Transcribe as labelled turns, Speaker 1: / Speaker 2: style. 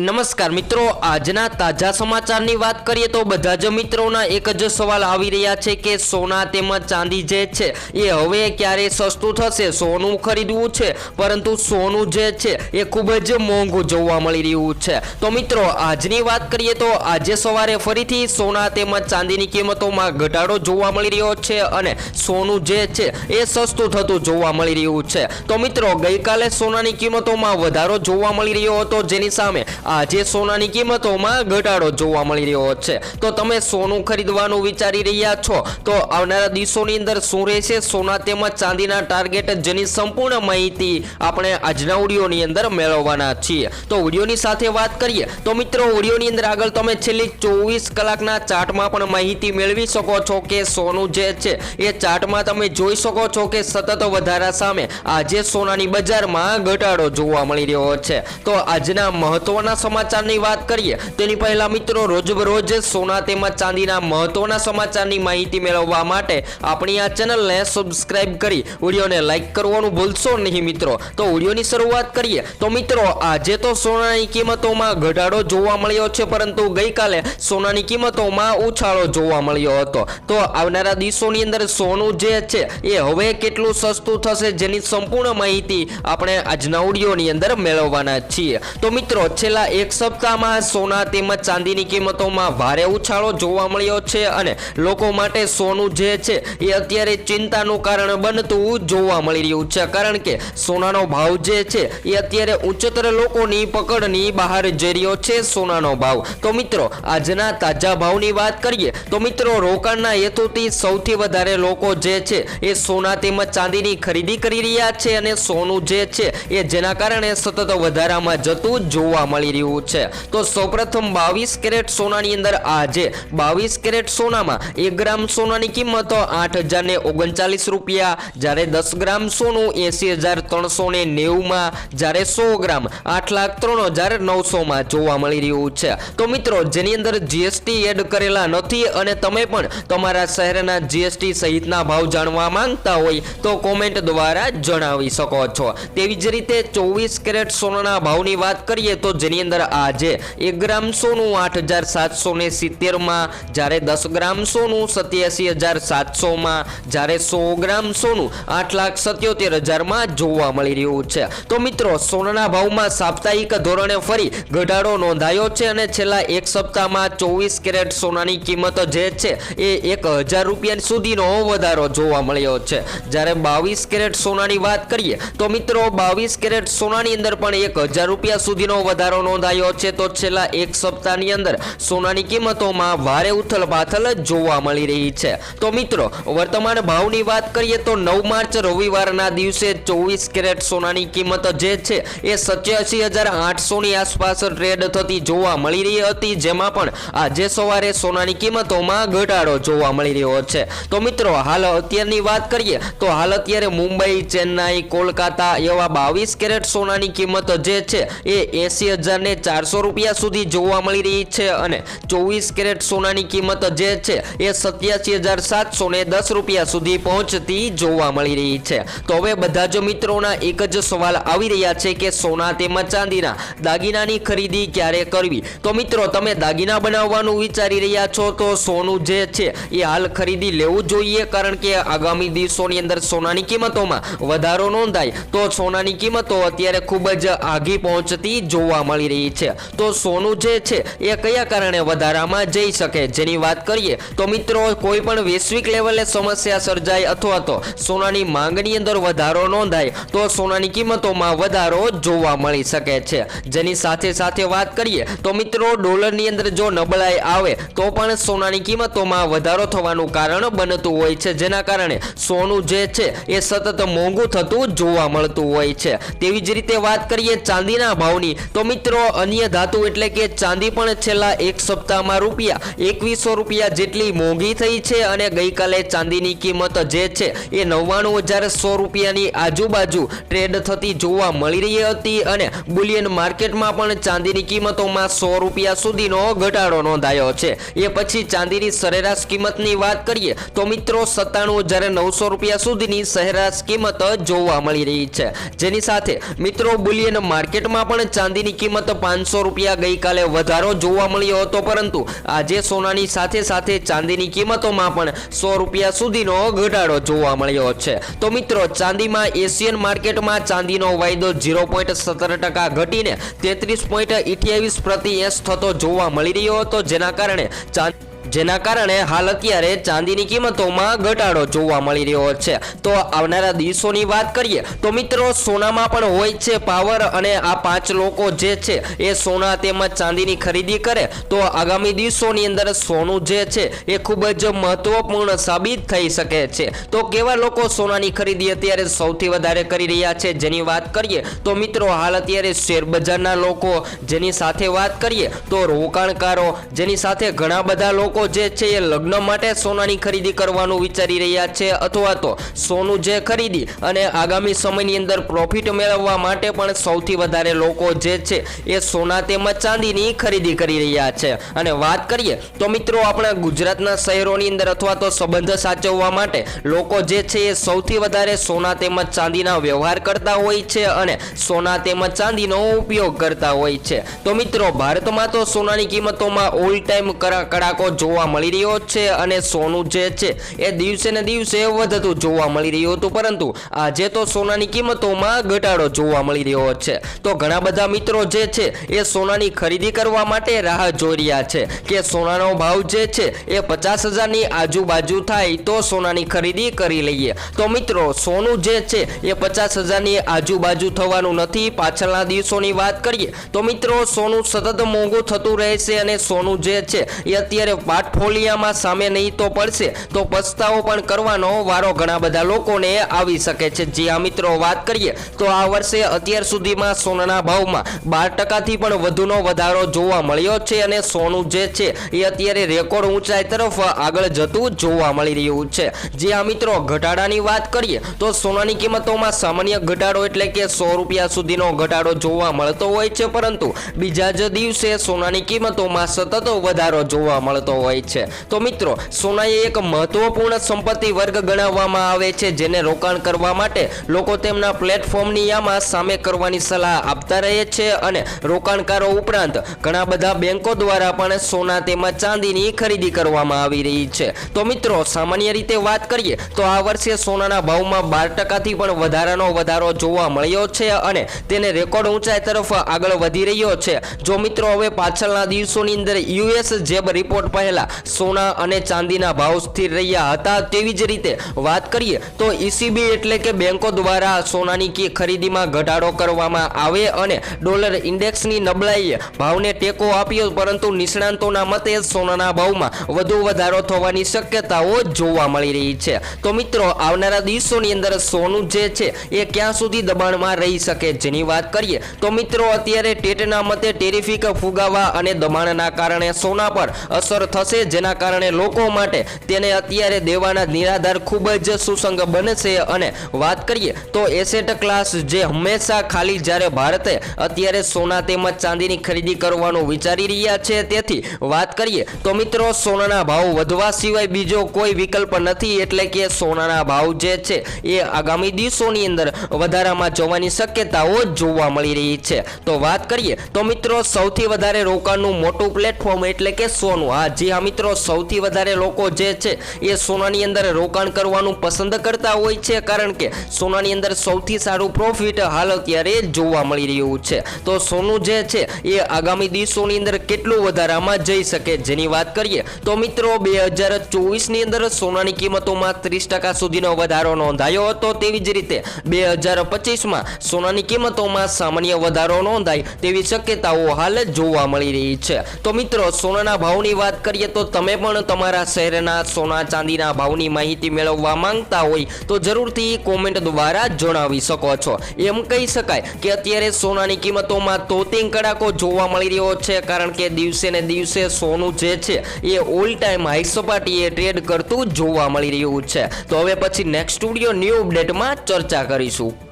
Speaker 1: નમસ્કાર મિત્રો, આજના તાજા સમાચારની વાત કરીએ તો બધા જ મિત્રોના એક જ સવાલ આવી રહ્યા છે કે સોના તેમજ ચાંદી જે છે, એ હવે ક્યારે સસ્તું થશે? સોનું ખરીદવું છે, પરંતુ સોનું જે છે, એ ખૂબ જ મોંઘું જોવા મળી રહ્યું છે. તો મિત્રો, આજની વાત કરીએ તો આજે સવારે ફરીથી સોના તેમજ ચાંદીની કિંમતોમાં ઘટાડો જોવા મળી રહ્યો છે અને સોનું જે છે, એ સસ્તું થતું જોવા મળી રહ્યું છે. તો મિત્રો, ગઈકાલે સોનાની કિંમતોમાં વધારો જોવા મળી રહ્યો હતો, જેની સામે આજે સોનાની કિંમતોમાં ઘટાડો જોવા મળી રહ્યો છે. તો તમે સોનું ખરીદવાનું વિચારી રહ્યા છો, તો આવનારા દિવસોની અંદર શું રહેશે? સોના તેમજ ચાંદીના ટાર્ગેટ જેની સંપૂર્ણ માહિતી આપણે આજના ઓડિયોની અંદર મેળવવાના છીએ. તો ઓડિયોની સાથે વાત કરીએ, તો મિત્રો ઓડિયોની અંદર આગળ તમે છેલ્લી ચોવીસ કલાકના ચાર્ટમાં પણ માહિતી મેળવી શકો છો કે સોનું જે છે, એ ચાર્ટમાં તમે જોઈ શકો છો કે સતત વધારા સામે આજે સોનાની બજારમાં ઘટાડો જોવા મળી રહ્યો છે. તો આજના મહત્વના સમાચારની વાત કરીએ, તેની પહેલા મિત્રો રોજબરોજ સોના તેમજ ચાંદીના મહત્વના સમાચારની માહિતી મેળવવા માટે આપણી આ ચેનલને સબસ્ક્રાઇબ કરી વિડીયોને લાઈક કરવાનું ભૂલશો નહીં મિત્રો. તો વિડીયોની શરૂઆત કરીએ. તો મિત્રો, આજે તો સોનાની કિંમતોમાં ઘટાડો જોવા મળ્યો છે, પરંતુ ગઈકાલે સોનાની કિંમતોમાં ઉછાળો જોવા મળ્યો હતો. તો આવનારા દિવસોની અંદર સોનું જે છે, એ હવે કેટલું સસ્તું થશે જેની સંપૂર્ણ માહિતી આપણે આજના વિડીયોની અંદર મેળવવાના છીએ. તો મિત્રો, છેલ્લા એક સપ્તાહમાં સોના તેમજ ચાંદીની કિંમતોમાં ભારે ઉછાળો જોવા મળ્યો છે અને લોકો માટે સોનું જે છે એ અત્યારે ચિંતાનું કારણ બનતું જોવા મળી રહ્યું છે. કારણ કે સોનાનો ભાવ જે છે એ અત્યારે ઉચ્ચતર લોકોની પકડની બહાર જઈ રહ્યો છે સોનાનો ભાવ. તો મિત્રો, આજના તાજા ભાવની વાત કરીએ, તો મિત્રો, રોકાણના હેતુથી સૌથી વધારે લોકો જે છે એ સોના તેમજ ચાંદીની ખરીદી કરી રહ્યા છે અને સોનું જે છે એ જેના કારણે સતત વધારામાં જતું જોવા મળી રહ્યું છે. તો સૌપ્રથમ બાવીસ કેરેટ સોનાની અંદર આજે બાવીસ કેરેટ સોનામાં એક ગ્રામ સોનાની કિંમત આઠ હજાર ને ઓગણચાલીસ રૂપિયા. જ્યારે દસ ગ્રામ સોનું એસી હજાર ત્રણસો ને નેવુંમાં, જ્યારે સો ગ્રામ આઠ લાખ ત્રણ હજાર નવસોમાં જોવા મળી રહ્યું છે. તો મિત્રો, જેની અંદર જીએસટી એડ કરેલા નથી અને તમે પણ તમારા શહેરના જીએસટી સહિતના ભાવ જાણવા માંગતા હોય તો કોમેન્ટ દ્વારા જણાવી શકો છો. તેવી જ રીતે ચોવીસ કેરેટ સોનાના ભાવની વાત કરીએ તો જેની અંદર આજે એક ગ્રામ સોનું આઠ હજાર સાતસો ને સિત્તેરમાં, જ્યારે દસ ગ્રામ સોનું સત્યાસી હજાર સાતસોમાં, જ્યારે સો ગ્રામ સોનું આઠ લાખ સત્યોતેર હજારમાં જોવા મળી રહ્યું છે. તો મિત્રો, સોનાના ભાવમાં સાપ્તાહિક ધોરણે ફરી ઘટાડો નોંધાયો છે અને છેલ્લા એક સપ્તાહમાં ચોવીસ કેરેટ સોનાની કિંમત જે છે એ એક હજાર રૂપિયા સુધીનો વધારો જોવા મળ્યો છે. જ્યારે બાવીસ કેરેટ સોનાની વાત કરીએ, તો મિત્રો, બાવીસ કેરેટ સોનાની અંદર પણ એક હજાર રૂપિયા સુધીનો વધારો નોંધાયો છે તો છેલ્લા એક સપ્તાહની અંદર સોનાની કિંમતોમાં ભારે ઉથલ પાથલ જોવા મળી રહી છે. તો મિત્રો, વર્તમાન ભાવની વાત કરીએ તો નવ માર્ચ રવિવારના દિવસે ચોવીસ કેરેટ સોનાની કિંમત જે છે એ સત્યાસી હજાર આઠસોની આસપાસ ટ્રેડ થતી જોવા મળી રહી હતી, જેમાં પણ આજે સવારે સોનાની કિંમતોમાં ઘટાડો જોવા મળી રહ્યો છે. તો મિત્રો, હાલ અત્યારની વાત કરીએ તો હાલ અત્યારે મુંબઈ, ચેન્નાઈ, કોલકાતા એવા બાવીસ કેરેટ સોનાની કિંમત જે છે એ એસી હજાર ને ચારસો રૂપિયા સુધી જોવા મળી રહી છે અને ચોવીસ કેરેટ સોનાની કિંમત જે છે એ સત્યાસી હજાર સાતસો ને દસ રૂપિયા સુધી પહોંચતી જોવા મળી રહી છે. તો હવે બધા જ મિત્રોના એક જ સવાલ આવી રહ્યા છે કે સોના તેમજ ચાંદીના દાગીનાની ખરીદી ક્યારે કરવી? તો મિત્રો, તમે દાગીના બનાવવાનું વિચારી રહ્યા છો તો સોનું જે છે એ હાલ ખરીદી લેવું જોઈએ કારણ કે આગામી દિવસોની અંદર સોનાની કિંમતોમાં વધારો નોંધાય તો સોનાની કિંમતો અત્યારે ખૂબ જ આઘી પહોંચતી જોવા મળી રહી છે. તો સોનું જે છે, એ કયા કારણે વધારામાં જઈ શકે? જેની વાત કરીએ, તો મિત્રો, કોઈ પણ વૈશ્વિક લેવલે સમસ્યા સર્જાય અથવા તો સોનાની માંગની અંદર વધારો નોંધાય, તો સોનાની કિંમતોમાં વધારો જોવા મળી શકે છે. જેની સાથે સાથે વાત કરીએ, તો મિત્રો, ડોલરની અંદર જો નબળાઈ આવે, તો પણ સોનાની કિંમતોમાં વધારો થવાનું કારણ બનતું હોય છે. જેના કારણે સોનું જે છે, એ સતત મોંઘું થતું જોવા મળતું હોય છે. તેવી જ રીતે વાત કરીએ ચાંદીના ભાવની, તો મિત્રો અન્ય ધાતુ એટલે કે ચાંદી પણ છેલ્લા એક સપ્તાહમાં રૂપિયા એકવીસો રૂપિયા જેટલી મોંઘી થઈ છે અને ગઈકાલે ચાંદીની કિંમત જે છે એ નવ્વાણું હજાર સો રૂપિયાની આજુબાજુ ટ્રેડ થતી જોવા મળી રહી હતી અને બુલિયન માર્કેટમાં પણ ચાંદીની કિંમતોમાં સો રૂપિયા સુધીનો ઘટાડો નોંધાયો છે. એ પછી ચાંદીની સરેરાશ કિંમતની વાત કરીએ તો મિત્રો સત્તાણું હજાર નવસો રૂપિયા સુધીની સરેરાશ કિંમત જોવા મળી રહી છે. જેની સાથે મિત્રો બુલિયન માર્કેટમાં પણ ચાંદીની કિંમત પાંચસો રૂપિયા ગઈકાલે વધારો જોવા મળ્યો હતો, પરંતુ આજે સોનાની સાથે સાથે ચાંદીની કિંમતોમાં પણ સો રૂપિયા સુધીનો ઘટાડો જોવા મળ્યો છે. તો મિત્રો, ચાંદીમાં એશિયન માર્કેટમાં ચાંદીનો વાયદો ઝીરો પોઈન્ટ સત્તર ટકા ઘટીને તેત્રીસ પોઈન્ટ અઠ્યાવીસ પ્રતિ એસ થતો જોવા મળી રહ્યો હતો, જેના કારણે ચાંદ જેના કારણે હાલ અત્યારે ચાંદીની કિંમતોમાં ઘટાડો જોવા મળી રહ્યો છે. તો આવનારા દિવસોની વાત કરીએ, તો મિત્રો સોનામાં પણ હોય છે પાવર અને આ પાંચ લોકો જે છે એ સોના તેમજ ચાંદીની ખરીદી કરે, તો આગામી દિવસોની અંદર સોનું જે છે એ ખૂબ જ મહત્વપૂર્ણ સાબિત થઈ શકે છે. તો કેવા લોકો સોનાની ખરીદી અત્યારે સૌથી વધારે કરી રહ્યા છે જેની વાત કરીએ, તો મિત્રો હાલ અત્યારે શેર બજારના લોકો જેની સાથે વાત કરીએ, તો રોકાણકારો જેની સાથે ઘણા બધા લોકો જે છે એ લગ્ન માટે સોનાની ખરીદી કરવાનું વિચારી રહ્યા છે અથવા તો સોનું જે ખરીદી અને આગામી સમયની અંદર પ્રોફિટ મેળવવા માટે પણ સૌથી વધારે લોકો જે છે એ સોના તેમજ ચાંદીની ખરીદી કરી રહ્યા છે. અને વાત કરીએ તો મિત્રો આપણા ગુજરાતના શહેરોની અંદર અથવા તો સંબંધ સાચવવા માટે લોકો જે છે એ સૌથી વધારે સોના તેમજ ચાંદીના વ્યવહાર કરતા હોય છે અને સોના તેમજ ચાંદીનો ઉપયોગ કરતા હોય છે. તો મિત્રો ભારતમાં તો સોનાની કિંમતોમાં ઓલ ટાઈમ કડાકો જોવા મળી રહ્યો છે અને સોનું જે છે એ દિવસે ને દિવસે વધતું જોવા મળી રહ્યું હતું. પરંતુ આજે તો સોનાની કિંમતોમાં ઘટાડો જોવા મળી રહ્યો છે. તો ઘણા બધા મિત્રો જે છે એ સોનાની ખરીદી કરવા માટે રાહ જોઈ રહ્યા છે કે સોનાનો ભાવ જે છે એ પચાસ હજારની આજુબાજુ થાય તો સોનાની ખરીદી કરી લઈએ. તો મિત્રો, સોનું જે છે એ પચાસ હજારની આજુબાજુ થવાનું નથી. પાછળના દિવસોની વાત કરીએ તો મિત્રો, સોનું સતત મોંઘું થતું રહેશે અને સોનું જે છે એ અત્યારે પાર્ટફોલિયામાં સામે નહીં તો પડશે. તો પસ્તાવો પણ કરવાનો વારો ઘણા બધા લોકોને આવી શકે છે. જે આ મિત્રો વાત કરીએ, તો આ વર્ષે અત્યાર સુધીમાં સોનાના ભાવમાં બાર ટકાથી પણ વધુનો વધારો જોવા મળ્યો છે અને સોનું જે છે, એ અત્યારે રેકોર્ડ ઊંચાઈ તરફ આગળ જતું જોવા મળી રહ્યું છે. જે આ મિત્રો ઘટાડાની વાત કરીએ, તો સોનાની કિંમતોમાં સામાન્ય ઘટાડો એટલે કે સો રૂપિયા સુધીનો ઘટાડો જોવા મળતો હોય છે. પરંતુ બીજા જ દિવસે સોનાની કિંમતોમાં સતત વધારો જોવા મળતો હોય છે. તો મિત્રો સોના એ એક મહત્વપૂર્ણ સંપત્તિ વર્ગ ગણાવવામાં આવે છે, જેને રોકાણ કરવા માટે લોકો તેમના પ્લેટફોર્મની યામાં સામે કરવાની સલાહ આપતા રહે છે અને રોકાણકારો ઉપરાંત ઘણા બધા બેંકો દ્વારા પણ સોના તેમજ ચાંદીની ખરીદી કરવામાં આવી રહી છે. તો મિત્રો, સામાન્ય રીતે વાત કરીએ, તો આ વર્ષે સોનાના ભાવમાં બાર ટકાથી પણ વધારાનો વધારો જોવા મળ્યો છે અને તેને રેકોર્ડ ઊંચાઈ તરફ આગળ વધી રહ્યો છે. જો મિત્રો, હવે પાછળના દિવસોની અંદર યુએસ જેબ રિપોર્ટ પહેલા સોના અને ચાંદીના ભાવ સ્થિર રહ્યા હતા. તેવી જ રીતે વાત કરીએ તો ઈસીબી એટલે કે બેંકો દ્વારા સોનાની ખરીદીમાં ઘટાડો કરવામાં આવે અને ડોલર ઇન્ડેક્સની નબળાઈએ ભાવને ટેકો આપ્યો, પરંતુ નિષ્ણાંતોના મતે સોનાના ભાવમાં વધુ વધારો થવાની શક્યતાઓ જોવા મળી રહી છે. તો મિત્રો, આવનારા દિવસોની અંદર સોનું જે છે એ ક્યાં સુધી દબાણમાં રહી શકે જેની વાત કરીએ તો મિત્રો, અત્યારે ટેટના મતે ટેરિફિક ફુગાવા અને દબાણના કારણે સોના પર અસર થશે, જેના કારણે લોકો માટે તેને અત્યારે દેવાના નિરાધાર ખૂબ જ સુસંગ બનશે. અને વાત કરીએ તો એસેટ ક્લાસ જે હંમેશા ખાલી જ્યારે ભારતે અત્યારે સોના તેમજ ચાંદીની ખરીદી કરવાનું વિચારી રહ્યા છે, તેથી વાત કરીએ તો મિત્રો સોનાના ભાવ વધવા સિવાય બીજો કોઈ વિકલ્પ નથી, એટલે કે સોનાના ભાવ જે છે એ આગામી દિવસોની અંદર વધારામાં જવાની શક્યતાઓ જોવા મળી રહી છે. તો વાત કરીએ તો મિત્રો સૌથી વધારે રોકાણનું મોટું પ્લેટફોર્મ એટલે કે સોનું. હા જી હા મિત્રો સૌથી વધારે લોકો જે છે એ સોનાની અંદર રોકાણ કરવાનું પસંદ કરતા હોય છે, કારણ કે સોનાની અંદર સૌથી સારું પ્રોફિટ હાલ અત્યારે જોવા મળી રહ્યું છે. તો સોનું જે છે એ આગામી દિવસોની અંદર કેટલું વધારામાં જઈ શકે જેની વાત કરીએ, તો મિત્રો બે હજાર ચોવીસની અંદર સોનાની કિંમતોમાં ત્રીસ ટકા સુધીનો વધારો નોંધાયો હતો. તેવી જ રીતે બે હજાર પચીસમાં સોનાની કિંમતોમાં સામાન્ય વધારો નોંધાય તેવી શક્યતાઓ હાલ જોવા મળી રહી છે. તો મિત્રો, સોનાના ભાવની વાત કરીએ તો તમે પણ તમારા શહેરના સોના ચાંદીના ભાવની માહિતી મેળવવા માંગતા હોય તો જરૂરથી કોમેન્ટ દ્વારા જણાવી શકો છો. એમ કહી શકાય કે અત્યારે સોનાની કિંમતોમાં તોતિંગ કડાકો જોવા મળી રહ્યો છે કારણ કે દિવસે ને દિવસે સોનું જે છે એ ઓલ ટાઈમ હાઈ સપાટીએ ટ્રેડ કરતું જોવા મળી રહ્યું છે. તો હવે પછી નેક્સ્ટ સ્ટુડિયો ન્યૂ અપડેટમાં ચર્ચા કરીશું.